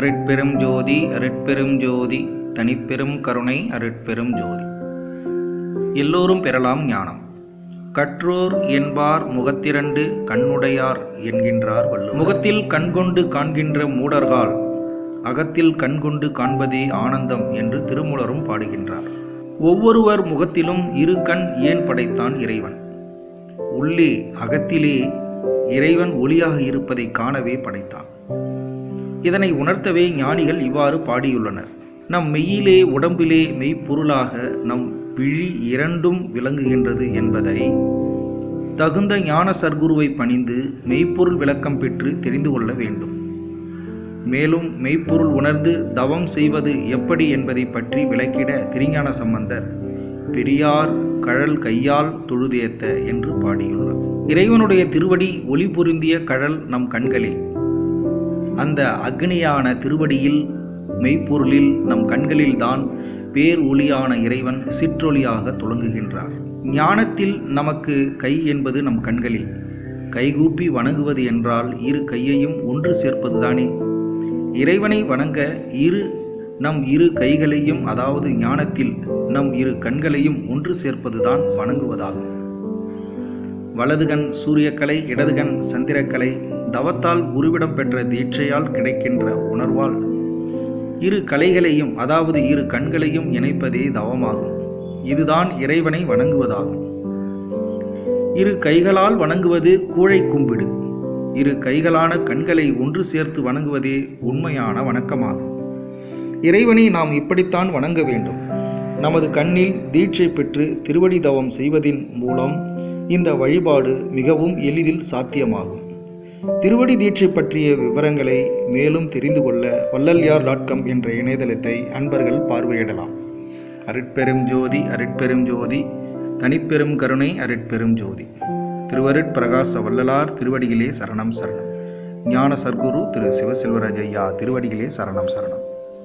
அருட்பெரும் ஜோதி அருட்பெரும் ஜோதி தனிப்பெரும் கருணை அருட்பெரும் ஜோதி. எல்லோரும் பெறலாம் ஞானம். கற்றோர் என்பார் முகத்திரண்டு கண்ணுடையார் என்கின்றார் வள்ளுவர். முகத்தில் கண்கொண்டு காண்கின்ற மூடர்கால் அகத்தில் கண்கொண்டு காண்பதே ஆனந்தம் என்று திருமூலரும் பாடுகின்றார். ஒவ்வொருவர் முகத்திலும் இரு கண் ஏன் படைத்தான் இறைவன்? உள்ளே அகத்திலே இறைவன் ஒளியாக இருப்பதை காணவே படைத்தான். இதனை உணர்த்தவே ஞானிகள் இவ்வாறு பாடியுள்ளனர். நம் மெய்யிலே உடம்பிலே மெய்ப்பொருளாக நம் விழி இரண்டும் விளங்குகின்றது என்பதை தகுந்த ஞான சர்க்குருவை பணிந்து மெய்ப்பொருள் விளக்கம் பெற்று தெரிந்து கொள்ள வேண்டும். மேலும் மெய்ப்பொருள் உணர்ந்து தவம் செய்வது எப்படி என்பதை பற்றி விளக்கிட திருஞான சம்பந்தர் பெரியார் கழல் கையால் தொழுதேத்த என்று பாடியுள்ளார். இறைவனுடைய திருவடி ஒளி பொருந்திய கழல் நம் கண்களில் அந்த அக்னியான திருவடியில் மெய்ப்பொருளில் நம் கண்களில்தான் பேர் ஒளியான இறைவன் சிற்றொளியாக துளங்குகின்றார் ஞானத்தில் நமக்கு கை என்பது நம் கண்களில். கைகூப்பி வணங்குவது என்றால் இரு கையையும் ஒன்று சேர்ப்பதுதானே? இறைவனை வணங்க இரு நம் இரு கைகளையும் அதாவது ஞானத்தில் நம் இரு கண்களையும் ஒன்று சேர்ப்பதுதான் வணங்குவதாகும். வலதுகண் சூரியக்கலை இடதுகண் சந்திரக்கலை தவத்தால் உருவிடம் பெற்ற தீட்சையால் கிடைக்கின்ற உணர்வால். இரு கலைகளையும் அதாவது இரு கண்களையும் இணைப்பதே தவமாகும். இதுதான் இறைவனை வணங்குவதாகும். இரு கைகளால் வணங்குவது கூழை கும்பிடு. இரு கைகளான கண்களை ஒன்று சேர்த்து வணங்குவதே உண்மையான வணக்கமாகும். இறைவனை நாம் இப்படித்தான் வணங்க வேண்டும். நமது கண்ணில் தீட்சை பெற்று திருவடி தவம் செய்வதின் மூலம் இந்த வழிபாடு மிகவும் எளிதில் சாத்தியமாகும். திருவடி தீட்சை பற்றிய விவரங்களை மேலும் தெரிந்து கொள்ள வள்ளல்யார் டாட் காம் என்ற இணையதளத்தை அன்பர்கள் பார்வையிடலாம். அருட்பெரும் ஜோதி அருட்பெரும் ஜோதி தனிப்பெரும் கருணை அருட்பெரும் ஜோதி. திருவருட் பிரகாச வள்ளலார் திருவடிகளே சரணம் சரணம். ஞான சர்க்குரு திரு சிவசெல்வராஜ் ஐயா திருவடிகளே சரணம் சரணம்.